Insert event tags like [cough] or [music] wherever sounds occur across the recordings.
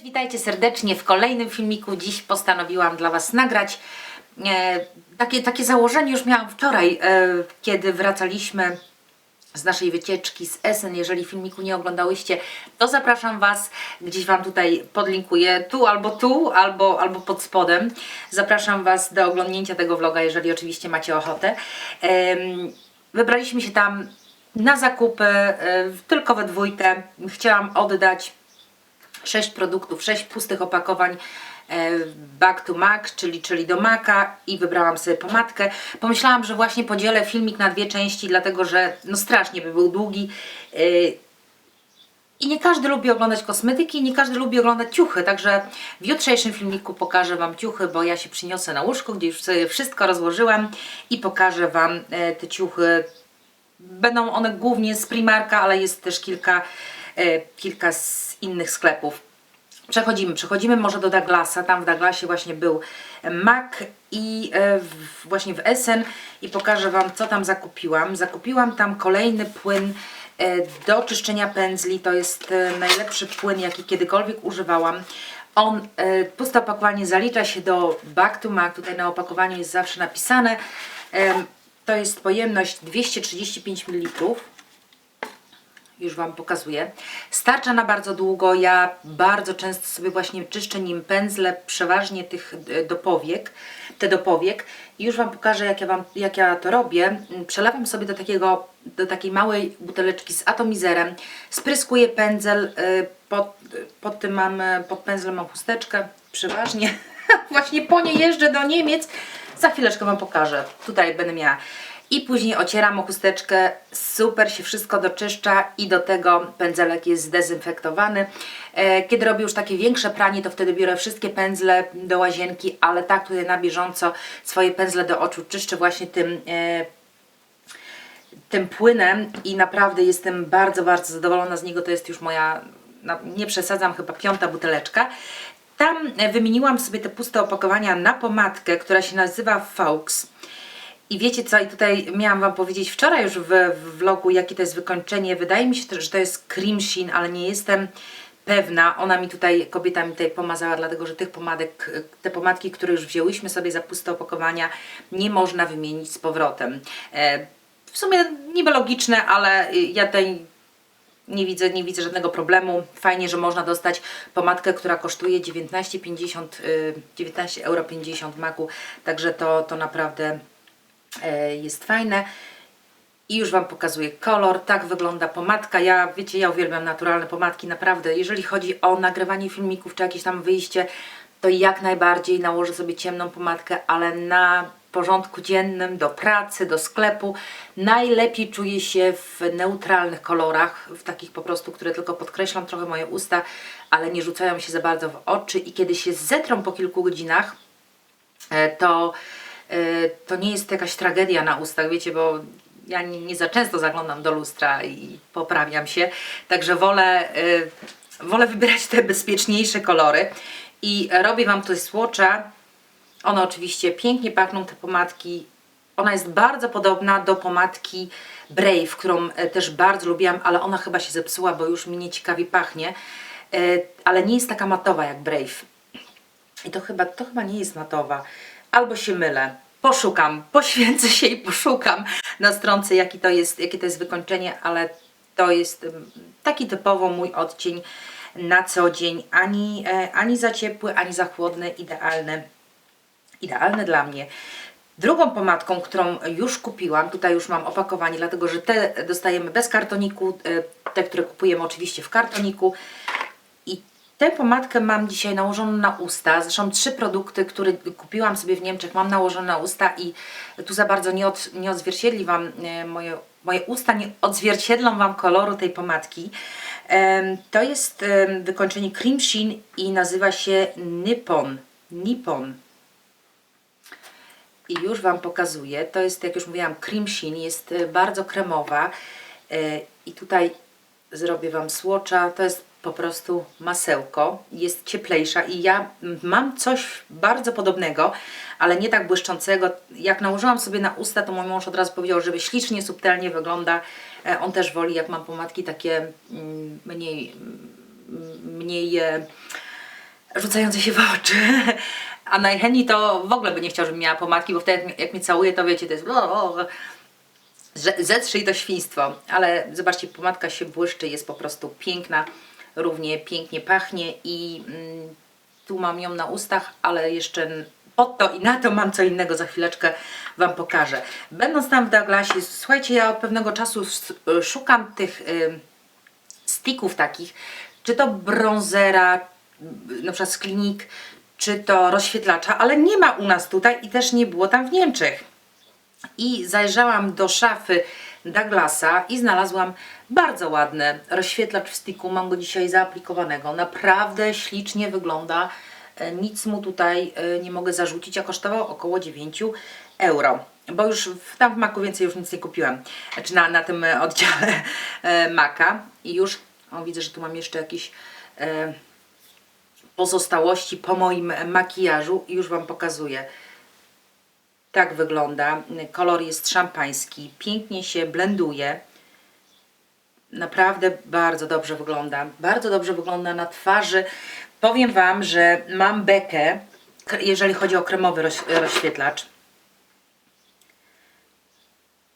Cześć, witajcie serdecznie w kolejnym filmiku. Dziś postanowiłam dla Was nagrać e, takie, takie założenie już miałam wczoraj, e, kiedy wracaliśmy z naszej wycieczki z Essen. Jeżeli filmiku nie oglądałyście, to zapraszam Was, gdzieś Wam tutaj podlinkuję, tu albo tu, albo, albo pod spodem. Zapraszam Was do oglądnięcia tego vloga, jeżeli oczywiście macie ochotę. Em, Wybraliśmy się tam na zakupy, e, tylko we dwójkę. Chciałam oddać 6 produktów, 6 pustych opakowań e, back to Mac, czyli, czyli do Maca i wybrałam sobie pomadkę. Pomyślałam, że właśnie podzielę filmik na dwie części, dlatego że no strasznie by był długi. e, I nie każdy lubi oglądać kosmetyki, nie każdy lubi oglądać ciuchy, także w jutrzejszym filmiku pokażę Wam ciuchy, bo ja się przyniosę na łóżko, gdzie już sobie wszystko rozłożyłam i pokażę Wam e, te ciuchy Będą one głównie z Primarka, ale jest też kilka, kilka z innych sklepów. Przechodzimy, przechodzimy może do Douglasa. Tam w Douglasie właśnie był MAC i e, w, właśnie w Essen i pokażę Wam, co tam zakupiłam. Zakupiłam tam kolejny płyn e, do czyszczenia pędzli. To jest e, najlepszy płyn, jaki kiedykolwiek używałam. On, e, puste opakowanie zalicza się do Back to Mac. Tutaj na opakowaniu jest zawsze napisane. To jest pojemność 235 ml. Już Wam pokazuję. Starcza na bardzo długo. Ja bardzo często sobie właśnie czyszczę nim pędzle, przeważnie tych e, do powiek, te do powiek. I już Wam pokażę, jak ja, wam, jak ja to robię. Mm, Przelewam sobie do, takiego, do takiej małej buteleczki z atomizerem. Spryskuję pędzel. e, Pod, pod tym mam, e, pod pędzlem mam chusteczkę. Przeważnie [laughs] właśnie po nie jeżdżę do Niemiec. Za chwileczkę Wam pokażę. Tutaj będę miała. I później ocieram o chusteczkę, super się wszystko doczyszcza i do tego pędzelek jest zdezynfektowany. E, Kiedy robię już takie większe pranie, to wtedy biorę wszystkie pędzle do łazienki, ale tak tutaj na bieżąco swoje pędzle do oczu czyszczę właśnie tym e, tym płynem i naprawdę jestem bardzo, bardzo zadowolona z niego. To jest już moja, no, nie przesadzam, chyba piąta buteleczka. Tam e, wymieniłam sobie te puste opakowania na pomadkę, która się nazywa Faux. I wiecie co, i tutaj miałam Wam powiedzieć wczoraj już w, w vlogu, jakie to jest wykończenie. Wydaje mi się, że to jest Cream Sheen, ale nie jestem pewna. Ona mi tutaj, kobieta mi tutaj pomazała, dlatego że tych pomadek, te pomadki, które już wzięłyśmy sobie za puste opakowania, nie można wymienić z powrotem. E, w sumie niby logiczne, ale ja tutaj nie widzę, nie widzę żadnego problemu. Fajnie, że można dostać pomadkę, która kosztuje 19,50 y, 19,50 euro w maku, także to, to naprawdę e, jest fajne. I już Wam pokazuję kolor, tak wygląda pomadka. Ja, wiecie, ja uwielbiam naturalne pomadki, naprawdę. Jeżeli chodzi o nagrywanie filmików czy jakieś tam wyjście, to jak najbardziej nałożę sobie ciemną pomadkę, ale na porządku dziennym, do pracy, do sklepu. Najlepiej czuję się w neutralnych kolorach, w takich po prostu, które tylko podkreślą trochę moje usta, ale nie rzucają się za bardzo w oczy i kiedy się zetrą po kilku godzinach, e, to, e, to nie jest jakaś tragedia na ustach, wiecie, bo ja nie, nie za często zaglądam do lustra i poprawiam się, także wolę, y, wolę wybierać te bezpieczniejsze kolory i robię Wam tutaj słocza. One oczywiście pięknie pachną, te pomadki. Ona jest bardzo podobna do pomadki Brave, którą e, też bardzo lubiłam, ale ona chyba się zepsuła, bo już mi nieciekawie pachnie, E, ale nie jest taka matowa jak Brave. I to chyba, to chyba nie jest matowa. Albo się mylę. Poszukam, [laughs] poświęcę się i poszukam na stronce, jaki to jest, jakie to jest wykończenie, ale to jest ym, taki typowo mój odcień na co dzień. Ani, e, ani za ciepły, ani za chłodny, idealny. Idealny dla mnie. Drugą pomadką, którą już kupiłam, tutaj już mam opakowanie, dlatego że te dostajemy bez kartoniku, e, te, które kupujemy oczywiście w kartoniku. Tę pomadkę mam dzisiaj nałożoną na usta. Zresztą trzy produkty, które kupiłam sobie w Niemczech, mam nałożone na usta i tu za bardzo nie, od, nie odzwierciedli Wam e, moje, moje usta, nie odzwierciedlą Wam koloru tej pomadki. To jest wykończenie Cream Sheen i nazywa się Nippon. Nippon. I już Wam pokazuję. To jest, jak już mówiłam, Cream Sheen. Jest e, bardzo kremowa. E, I tutaj zrobię Wam słocza. To jest po prostu masełko. Jest cieplejsza i ja mam coś bardzo podobnego, ale nie tak błyszczącego. Jak nałożyłam sobie na usta, to mój mąż od razu powiedział, żeby ślicznie, subtelnie wygląda. E, On też woli, jak mam pomadki takie mm, mniej, mm, mniej e, rzucające się w oczy. [laughs] A najchętniej to w ogóle by nie chciał, żebym miała pomadki, bo wtedy jak, mnie całuje, to wiecie, to jest zetrzyj to świństwo, ale zobaczcie, pomadka się błyszczy, jest po prostu piękna, równie pięknie pachnie i mm, tu mam ją na ustach, ale jeszcze pod to i na to mam co innego, za chwileczkę Wam pokażę. Będąc tam w Douglasie, słuchajcie, ja od pewnego czasu s- szukam tych y, sticków takich, czy to bronzera, na przykład z klinik, czy to rozświetlacza, ale nie ma u nas tutaj i też nie było tam w Niemczech i zajrzałam do szafy Douglasa i znalazłam bardzo ładny rozświetlacz w sticku. Mam go dzisiaj zaaplikowanego. Naprawdę ślicznie wygląda. E, Nic mu tutaj e, nie mogę zarzucić, a kosztował około 9 euro. Bo już tam w Macu więcej już nic nie kupiłam. Znaczy na, na tym e, oddziale Maca. I już, o widzę, że tu mam jeszcze jakieś e, pozostałości po moim makijażu i już Wam pokazuję. Tak wygląda. Kolor jest szampański, pięknie się blenduje. Naprawdę bardzo dobrze wygląda. Bardzo dobrze wygląda na twarzy. Powiem Wam, że mam bekę, jeżeli chodzi o kremowy roz, rozświetlacz.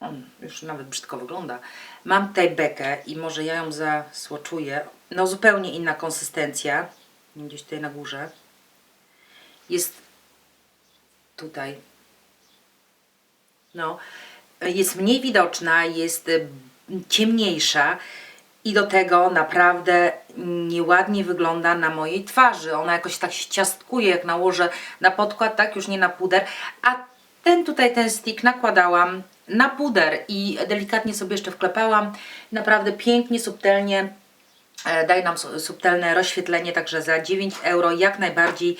On już nawet brzydko wygląda. Mam tutaj bekę i może ja ją zasłoczuję. No zupełnie inna konsystencja. Gdzieś tutaj na górze. Jest tutaj no, jest mniej widoczna, jest ciemniejsza i do tego naprawdę nieładnie wygląda na mojej twarzy. Ona jakoś tak się ciastkuje, jak nałożę na podkład, tak już nie na puder. A ten tutaj, ten stick nakładałam na puder i delikatnie sobie jeszcze wklepałam. Naprawdę pięknie, subtelnie E, daje nam su- subtelne rozświetlenie, także za 9 euro jak najbardziej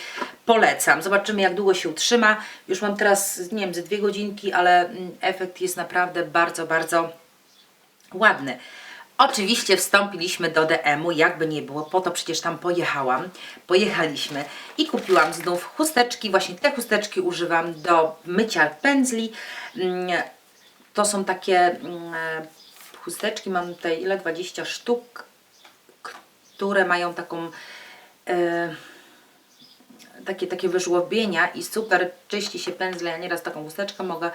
polecam. Zobaczymy jak długo się utrzyma. Już mam teraz, nie wiem, ze dwie godzinki, ale mm, efekt jest naprawdę bardzo, bardzo ładny. Oczywiście wstąpiliśmy do DM-u, jakby nie było, po to przecież tam pojechałam. Pojechaliśmy i kupiłam znów chusteczki. Właśnie te chusteczki używam do mycia pędzli. Mm, To są takie mm, chusteczki, mam tutaj ile? 20 sztuk które mają taką e, takie, takie wyżłobienia i super czyści się pędzle. Ja nieraz taką chusteczkę mogę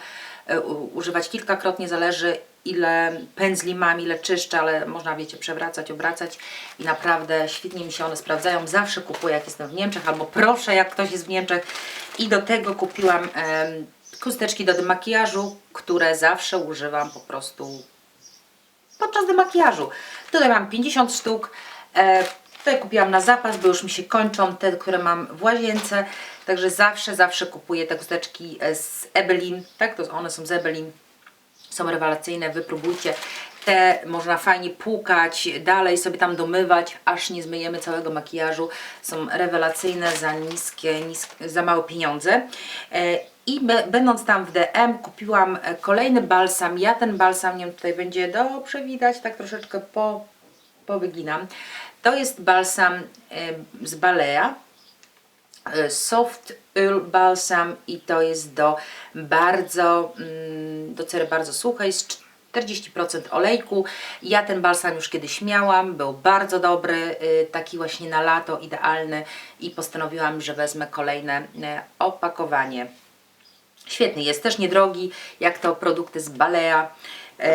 e, używać kilkakrotnie, zależy ile pędzli mam, ile czyszczę, ale można wiecie przewracać, obracać i naprawdę świetnie mi się one sprawdzają. Zawsze kupuję jak jestem w Niemczech albo proszę jak ktoś jest w Niemczech i do tego kupiłam e, chusteczki do demakijażu, które zawsze używam po prostu podczas demakijażu. Tutaj mam 50 sztuk. E, tutaj kupiłam na zapas, bo już mi się kończą te, które mam w łazience. Także zawsze, zawsze kupuję te chusteczki e, z Ebelin. Tak, to one są z Ebelin. Są rewelacyjne, wypróbujcie. Te można fajnie płukać, dalej sobie tam domywać, aż nie zmyjemy całego makijażu. Są rewelacyjne za niskie, nisk, za małe pieniądze. E, I będąc tam w DM kupiłam e, kolejny balsam. Ja ten balsam, nie wiem, tutaj będzie dobrze widać, tak troszeczkę po, powyginam. To jest balsam e, z Balea. E, Soft Oil Balsam i to jest do bardzo, mm, do cery bardzo suchej z 40% olejku. Ja ten balsam już kiedyś miałam, był bardzo dobry, y, taki właśnie na lato, idealny i postanowiłam, że wezmę kolejne y, opakowanie. Świetny jest, też niedrogi, jak to produkty z Balea. E,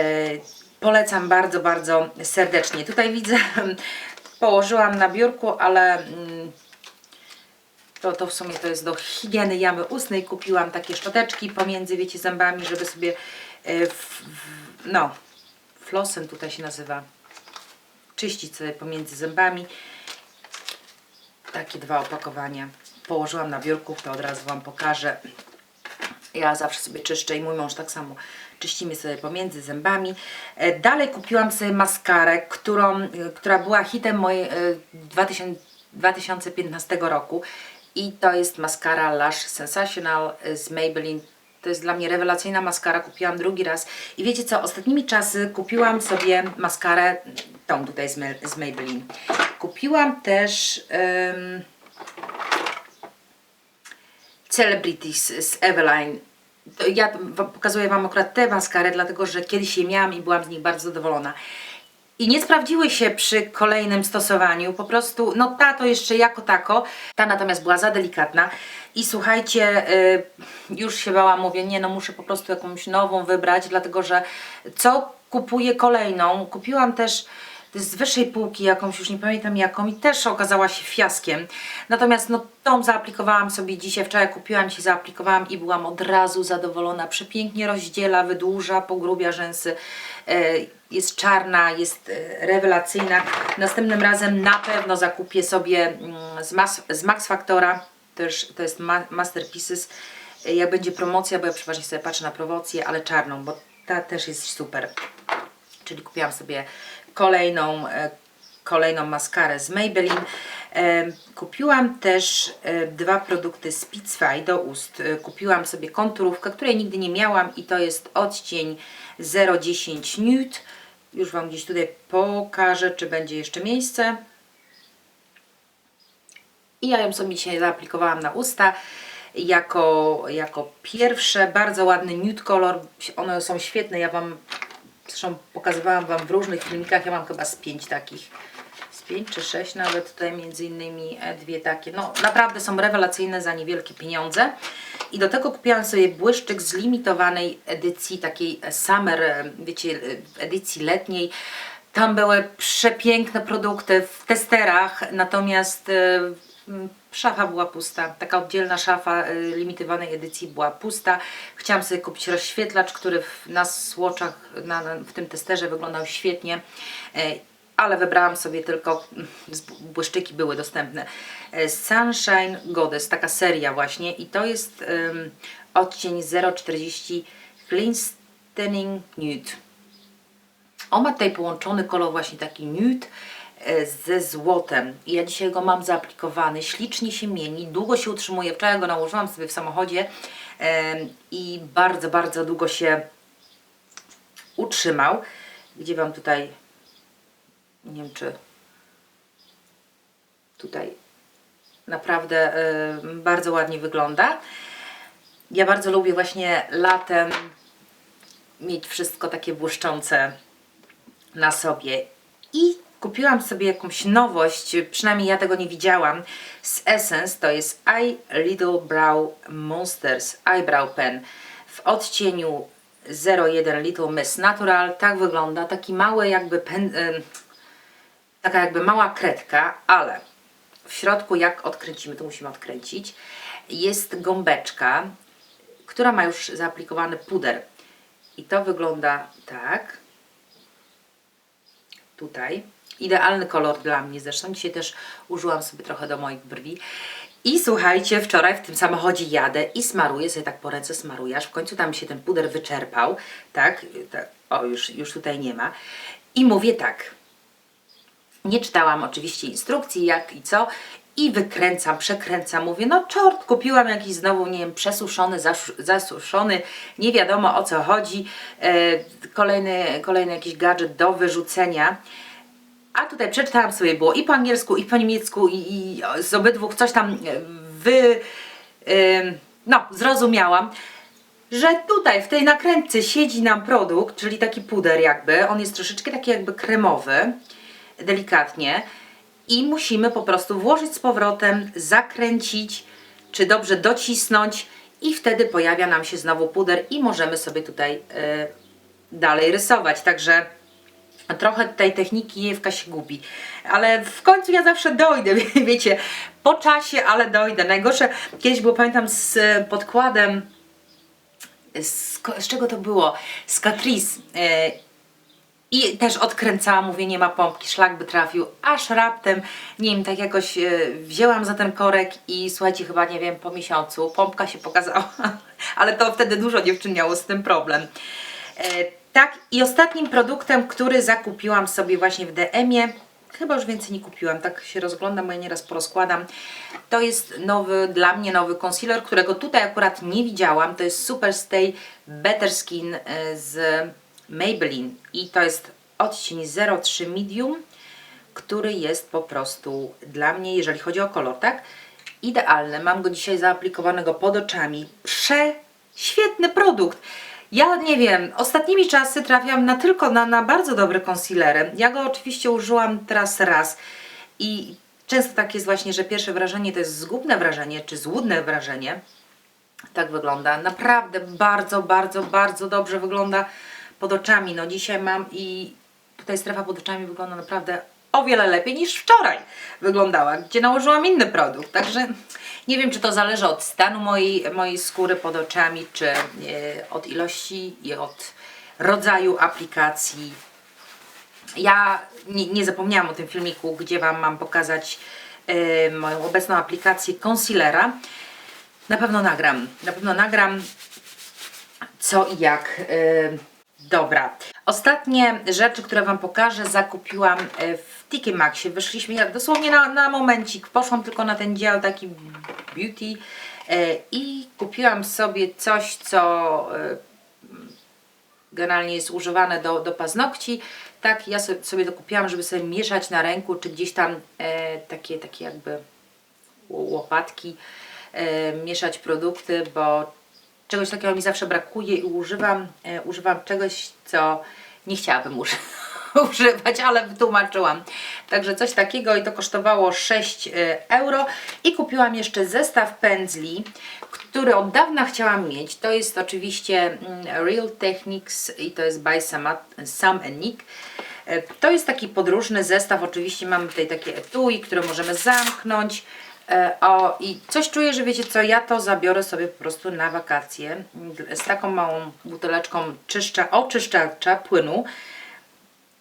polecam bardzo, bardzo serdecznie. Tutaj widzę, [laughs] położyłam na biurku, ale mm, to, to w sumie to jest do higieny jamy ustnej. Kupiłam takie szczoteczki pomiędzy, wiecie, zębami, żeby sobie, e, w, w, no, flosem tutaj się nazywa, czyścić sobie pomiędzy zębami. Takie dwa opakowania. Położyłam na biurku, to od razu Wam pokażę. Ja zawsze sobie czyszczę i mój mąż tak samo. Czyścimy sobie pomiędzy zębami. E, Dalej kupiłam sobie maskarę, którą, e, która była hitem mojej e, 2000, 2015 roku. I to jest maskara Lash Sensational z Maybelline. To jest dla mnie rewelacyjna maskara. Kupiłam drugi raz. I wiecie co? Ostatnimi czasy kupiłam sobie maskarę, tą tutaj z, z Maybelline. Kupiłam też... em, Celebrities z Eveline. Ja pokazuję Wam akurat tę maskarę, dlatego że kiedyś je miałam i byłam z nich bardzo zadowolona. I nie sprawdziły się przy kolejnym stosowaniu. Po prostu, no ta to jeszcze jako tako, ta natomiast była za delikatna. I słuchajcie, y, już się bałam, mówię, nie no muszę po prostu jakąś nową wybrać, dlatego że co kupuję kolejną? Kupiłam też z wyższej półki jakąś, już nie pamiętam jaką i też okazała się fiaskiem. Natomiast no tą zaaplikowałam sobie dzisiaj, wczoraj kupiłam, dzisiaj zaaplikowałam i byłam od razu zadowolona. Przepięknie rozdziela, wydłuża, pogrubia rzęsy. E, Jest czarna, jest e, rewelacyjna. Następnym razem na pewno zakupię sobie mm, z, Mas, z Max Factora, też to jest ma, Masterpieces. E, Jak będzie promocja, bo ja przeważnie sobie patrzę na promocję, ale czarną, bo ta też jest super. Czyli kupiłam sobie kolejną, e, kolejną maskarę z Maybelline. E, Kupiłam też e, dwa produkty Spitsfy do ust. Kupiłam sobie konturówkę, której nigdy nie miałam i to jest odcień 010 Nude. Już Wam gdzieś tutaj pokażę, czy będzie jeszcze miejsce. I ja ją sobie dzisiaj zaaplikowałam na usta jako, jako pierwsze. Bardzo ładny nude kolor. One są świetne. Ja Wam zresztą pokazywałam Wam w różnych filmikach. Ja mam chyba z pięć takich. Z pięć czy sześć nawet. Tutaj między innymi e, dwie takie. No naprawdę są rewelacyjne za niewielkie pieniądze. I do tego kupiłam sobie błyszczyk z limitowanej edycji, takiej summer, e, wiecie, e, edycji letniej. Tam były przepiękne produkty w testerach, natomiast e, szafa była pusta. Taka oddzielna szafa e, limitowanej edycji była pusta. Chciałam sobie kupić rozświetlacz, który w, na słoczach, na, w tym testerze wyglądał świetnie. E, ale wybrałam sobie tylko, mm, błyszczyki były dostępne. E, Sunshine Goddess, taka seria właśnie i to jest em, odcień 040 Glistening Nude. On ma tutaj połączony kolor właśnie taki nude ze złotem. Ja dzisiaj go mam zaaplikowany, ślicznie się mieni, długo się utrzymuje. Wczoraj go nałożyłam sobie w samochodzie i bardzo, bardzo długo się utrzymał. Gdzie Wam tutaj, nie wiem czy tutaj naprawdę e, bardzo ładnie wygląda. Ja bardzo lubię właśnie latem mieć wszystko takie błyszczące na sobie. I kupiłam sobie jakąś nowość, przynajmniej ja tego nie widziałam, z Essence, to jest Eye Little Brow Monsters Eyebrow Pen w odcieniu 01 Little Miss Natural. Tak wygląda, taki mały jakby pen, taka jakby mała kredka, ale w środku jak odkręcimy, to musimy odkręcić, jest gąbeczka, która ma już zaaplikowany puder. I to wygląda tak. Tutaj. Idealny kolor dla mnie zresztą. Dzisiaj też użyłam sobie trochę do moich brwi. I słuchajcie, wczoraj w tym samochodzie jadę i smaruję sobie tak po ręce smaruję, aż w końcu tam się ten puder wyczerpał, tak, o już, już tutaj nie ma. I mówię tak, nie czytałam oczywiście instrukcji jak i co i wykręcam, przekręcam, mówię, no czort, kupiłam jakiś znowu, nie wiem, przesuszony, zasuszony, nie wiadomo o co chodzi, e, kolejny, kolejny jakiś gadżet do wyrzucenia. A tutaj przeczytałam sobie, było i po angielsku, i po niemiecku, i, i z obydwu coś tam e, wy... em, no, zrozumiałam, że tutaj w tej nakrętce siedzi nam produkt, czyli taki puder jakby, on jest troszeczkę taki jakby kremowy, delikatnie. I musimy po prostu włożyć z powrotem, zakręcić, czy dobrze docisnąć i wtedy pojawia nam się znowu puder i możemy sobie tutaj e, dalej rysować, także trochę tej techniki Jewka się gubi, ale w końcu ja zawsze dojdę, [laughs] wiecie, po czasie, ale dojdę. Najgorsze, kiedyś było, pamiętam, z e, podkładem z, z czego to było? Z Catrice. E, I też odkręcałam, mówię, nie ma pompki, szlak by trafił, aż raptem, nie wiem, tak jakoś e, wzięłam za ten korek i słuchajcie, chyba nie wiem, po miesiącu pompka się pokazała, [laughs] ale to wtedy dużo dziewczyn miało z tym problem. Tak, i ostatnim produktem, który zakupiłam sobie właśnie w DM-ie, chyba już więcej nie kupiłam, tak się rozglądam, bo ja nieraz porozkładam, to jest nowy, dla mnie nowy concealer, którego tutaj akurat nie widziałam, to jest Superstay Better Skin e, z Maybelline i to jest odcień 03 Medium, który jest po prostu dla mnie, jeżeli chodzi o kolor, tak? Idealny. Mam go dzisiaj zaaplikowanego pod oczami. Prze świetny produkt. Ja nie wiem, ostatnimi czasy trafiam na tylko na, na bardzo dobre concealery. Ja go oczywiście użyłam teraz raz i często tak jest właśnie, że pierwsze wrażenie to jest zgubne wrażenie, czy złudne wrażenie. Tak wygląda. Naprawdę bardzo, bardzo, bardzo dobrze wygląda pod oczami. No dzisiaj mam i tutaj strefa pod oczami wygląda naprawdę o wiele lepiej niż wczoraj wyglądała, gdzie nałożyłam inny produkt. Także nie wiem, czy to zależy od stanu mojej, mojej skóry pod oczami, czy e, od ilości i od rodzaju aplikacji. Ja nie, nie zapomniałam o tym filmiku, gdzie Wam mam pokazać e, moją obecną aplikację concealera. Na pewno nagram. Na pewno nagram co i jak. Yy, dobra. Ostatnie rzeczy, które Wam pokażę, zakupiłam e, Tiki Maxie. Wyszliśmy jak dosłownie na, na momencik. Poszłam tylko na ten dział taki beauty e, i kupiłam sobie coś, co e, generalnie jest używane do, do paznokci. Tak, ja sobie, sobie dokupiłam, żeby sobie mieszać na ręku, czy gdzieś tam e, takie, takie jakby łopatki, e, mieszać produkty, bo czegoś takiego mi zawsze brakuje i używam, e, używam czegoś, co nie chciałabym uży używać, ale wytłumaczyłam. Także coś takiego i to kosztowało 6 e, euro i kupiłam jeszcze zestaw pędzli, który od dawna chciałam mieć. To jest oczywiście mm, Real Techniques i to jest by Sam, Nick. E, To jest taki podróżny zestaw. Oczywiście mamy tutaj takie etui, które możemy zamknąć. E, O, i coś czuję, że wiecie co, ja to zabiorę sobie po prostu na wakacje z taką małą buteleczką czyszcza, oczyszczacza płynu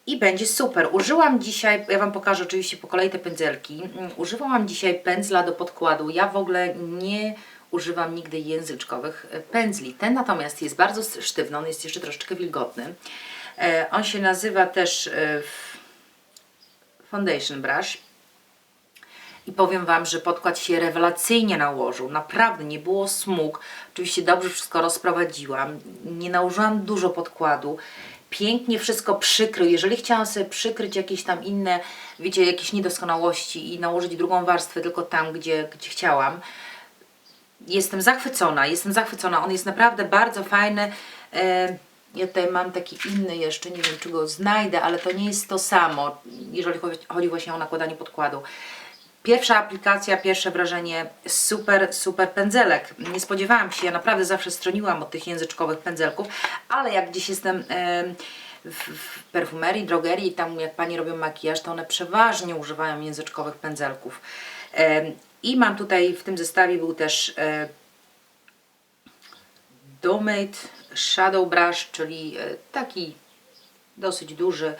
i będzie super. Użyłam dzisiaj, ja Wam pokażę oczywiście po kolei te pędzelki. Mm, Używałam dzisiaj pędzla do podkładu. Ja w ogóle nie używam nigdy języczkowych e, pędzli. Ten natomiast jest bardzo sztywny, on jest jeszcze troszeczkę wilgotny. E, On się nazywa też e, Foundation Brush. I powiem Wam, że podkład się rewelacyjnie nałożył. Naprawdę nie było smug. Oczywiście dobrze wszystko rozprowadziłam. Nie nałożyłam dużo podkładu. Pięknie wszystko przykrył. Jeżeli chciałam sobie przykryć jakieś tam inne, wiecie, jakieś niedoskonałości i nałożyć drugą warstwę tylko tam, gdzie, gdzie chciałam, jestem zachwycona, jestem zachwycona. On jest naprawdę bardzo fajny. E, Ja tutaj mam taki inny jeszcze, nie wiem czy go znajdę, ale to nie jest to samo, jeżeli chodzi- chodzi właśnie o nakładanie podkładu. Pierwsza aplikacja, pierwsze wrażenie, super, super pędzelek. Nie spodziewałam się, ja naprawdę zawsze stroniłam od tych języczkowych pędzelków, ale jak gdzieś jestem em, w, perfumerii, drogerii, tam jak pani robią makijaż, to one przeważnie używają języczkowych pędzelków. I mam tutaj w tym zestawie był też e, Domate Shadow Brush, czyli e, taki dosyć duży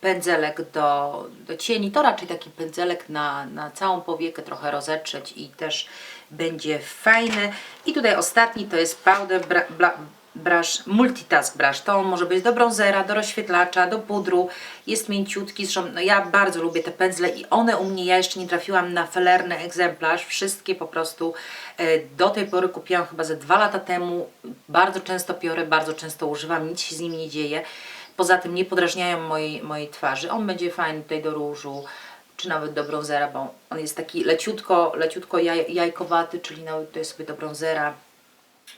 pędzelek do, do cieni. To raczej taki pędzelek na, na całą powiekę, trochę rozetrzeć i też będzie fajny. I tutaj ostatni to jest Powder bra, bla, Brush, Multitask Brush. To może być do bronzera, do rozświetlacza, do pudru. Jest mięciutki, zresztą no ja bardzo lubię te pędzle i one u mnie, ja jeszcze nie trafiłam na felerny egzemplarz. Wszystkie po prostu e, do tej pory kupiłam chyba ze dwa lata temu. Bardzo często piorę, bardzo często używam, nic się z nimi nie dzieje. Poza tym nie podrażniają mojej, mojej twarzy. On będzie fajny tutaj do różu, czy nawet do bronzera, bo on jest taki leciutko, leciutko jaj, jajkowaty, czyli nawet tutaj sobie do bronzera,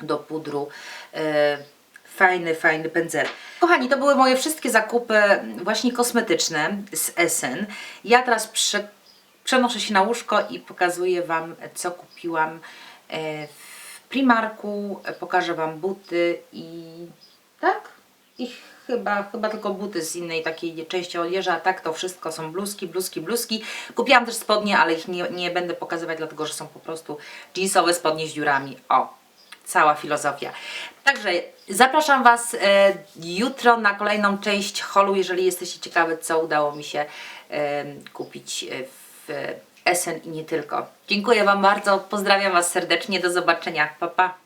do pudru. E, fajny, fajny pędzel. Kochani, to były moje wszystkie zakupy właśnie kosmetyczne z Essen. Ja teraz prze, przenoszę się na łóżko i pokazuję Wam, co kupiłam e, w Primarku. E, Pokażę Wam buty i tak? I chyba, chyba tylko buty z innej takiej części odzieży, a tak to wszystko są bluzki, bluzki, bluzki. Kupiłam też spodnie, ale ich nie, nie będę pokazywać, dlatego że są po prostu jeansowe spodnie z dziurami. O, cała filozofia. Także zapraszam Was e, jutro na kolejną część holu, jeżeli jesteście ciekawi, co udało mi się e, kupić e, w Essen i nie tylko. Dziękuję Wam bardzo, pozdrawiam Was serdecznie, do zobaczenia, pa pa!